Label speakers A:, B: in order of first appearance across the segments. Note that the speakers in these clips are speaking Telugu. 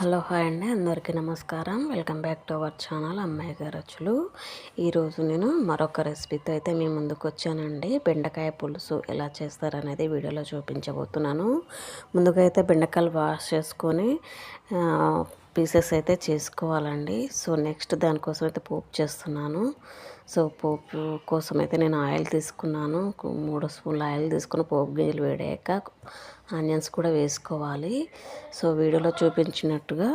A: హలో హాయ్ అండి అందరికీ నమస్కారం. Welcome back to our channel అమ్మాయి గారచ్చులు ఈరోజు నేను మరొక రెసిపీతో అయితే మీ ముందుకు వచ్చానండి. బెండకాయ పులుసు ఎలా చేస్తారనేది వీడియోలో చూపించబోతున్నాను. ముందుగా అయితే బెండకాయలు వాష్ చేసుకొని పీసెస్ అయితే చేసుకోవాలండి. సో నెక్స్ట్ దానికోసం అయితే పోపు చేస్తున్నాను. సో పోపు కోసం అయితే నేను ఆయిల్ తీసుకున్నాను. మూడు స్పూన్ల ఆయిల్ తీసుకుని పోపు గింజలు వేడాక ఆనియన్స్ కూడా వేసుకోవాలి. సో వీడియోలో చూపించినట్టుగా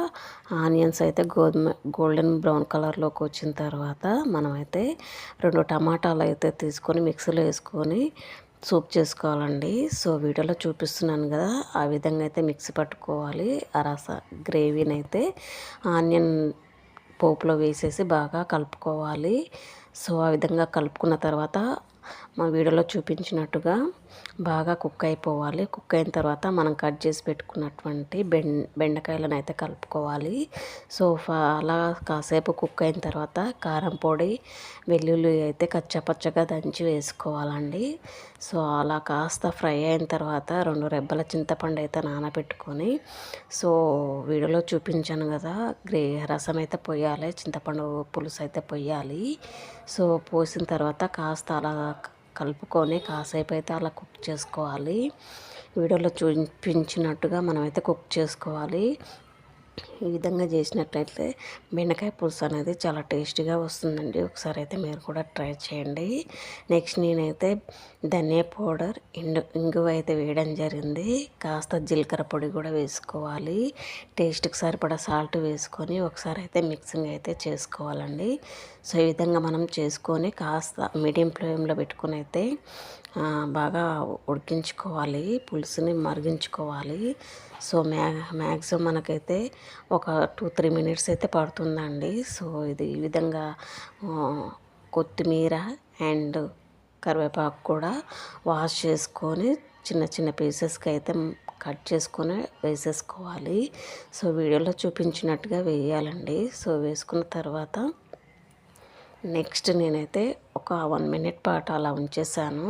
A: ఆనియన్స్ అయితే గోధుమ గోల్డెన్ బ్రౌన్ కలర్లోకి వచ్చిన తర్వాత మనమైతే రెండు టమాటాలు అయితే తీసుకొని మిక్సీలో వేసుకొని సూప్ చేసుకోవాలండి. సో వీడియోలో చూపిస్తున్నాను కదా ఆ విధంగా అయితే మిక్సీ పట్టుకోవాలి. ఆ రస గ్రేవీని అయితే ఆనియన్ పోపులో వేసేసి బాగా కలుపుకోవాలి. సో ఆ విధంగా కలుపుకున్న తర్వాత మా వీడియోలో చూపించినట్టుగా బాగా కుక్ అయిపోవాలి. కుక్ అయిన తర్వాత మనం కట్ చేసి పెట్టుకున్నటువంటి బెం బెండకాయలను అయితే కలుపుకోవాలి. సో అలా కాసేపు కుక్ అయిన తర్వాత కారం పొడి వెల్లుల్లి అయితే కచ్చపచ్చగా దంచి వేసుకోవాలండి. సో అలా కాస్త ఫ్రై అయిన తర్వాత రెండు రెబ్బల చింతపండు అయితే నానబెట్టుకొని సో వీడియోలో చూపించాను కదా గ్రే రసం అయితే పొయ్యాలి చింతపండు పులుసు అయితే పొయ్యాలి. సో పోసిన తర్వాత కాస్త అలా కలుపుకొని కాసేపు అయితే అలా కుక్ చేసుకోవాలి. వీడియోలో చూపించినట్టుగా మనమైతే కుక్ చేసుకోవాలి. ఈ విధంగా చేసినట్లయితే బెండకాయ పులుసు అనేది చాలా టేస్టీగా వస్తుందండి. ఒకసారి అయితే మీరు కూడా ట్రై చేయండి. నెక్స్ట్ నేనైతే ధనియా పౌడర్ ఇండు ఇంగువ అయితే వేయడం జరిగింది. కాస్త జీలకర్ర పొడి కూడా వేసుకోవాలి. టేస్ట్కి సరిపడా సాల్ట్ వేసుకొని ఒకసారి అయితే మిక్సింగ్ అయితే చేసుకోవాలండి. సో ఈ విధంగా మనం చేసుకొని కాస్త మీడియం ఫ్లేమ్లో పెట్టుకొని అయితే బాగా ఉడికించుకోవాలి. పులుసుని మరిగించుకోవాలి. సో మ్యా మ్యాక్సిమం మనకైతే ఒక టూ త్రీ మినిట్స్ అయితే పడుతుందండి. సో ఇది ఈ విధంగా కొత్తిమీర అండ్ కరివేపాకు కూడా వాష్ చేసుకొని చిన్న చిన్న పీసెస్కి అయితే కట్ చేసుకొని వేసేసుకోవాలి. సో వీడియోలో చూపించినట్టుగా వేయాలండి. సో వేసుకున్న తర్వాత నెక్స్ట్ నేనైతే ఒక వన్ మినిట్ పాటు అలా ఉంచేసాను.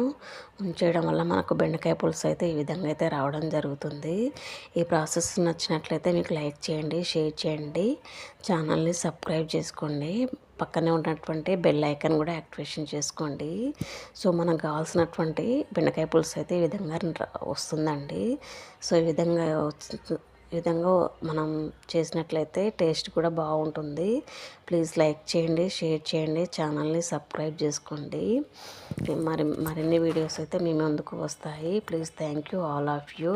A: ఉంచేయడం వల్ల మనకు బెండకాయ పులుసు అయితే ఈ విధంగా అయితే రావడం జరుగుతుంది. ఈ ప్రాసెస్ నచ్చినట్లయితే మీకు లైక్ చేయండి షేర్ చేయండి. ఛానల్ని సబ్స్క్రైబ్ చేసుకోండి. పక్కనే ఉన్నటువంటి బెల్ ఐకాన్ కూడా యాక్టివేషన్ చేసుకోండి. సో మనకు కావాల్సినటువంటి బెండకాయ పులుసు అయితే ఈ విధంగా వస్తుందండి. సో ఈ విధంగా విధంగా మనం చేసినట్లయితే టేస్ట్ కూడా బాగుంటుంది. ప్లీజ్ లైక్ చేయండి షేర్ చేయండి ఛానల్ని సబ్స్క్రైబ్ చేసుకోండి. మరి మరిన్ని వీడియోస్ అయితే మీ ముందుకు వస్తాయి. Please thank you all of you.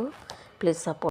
A: Please support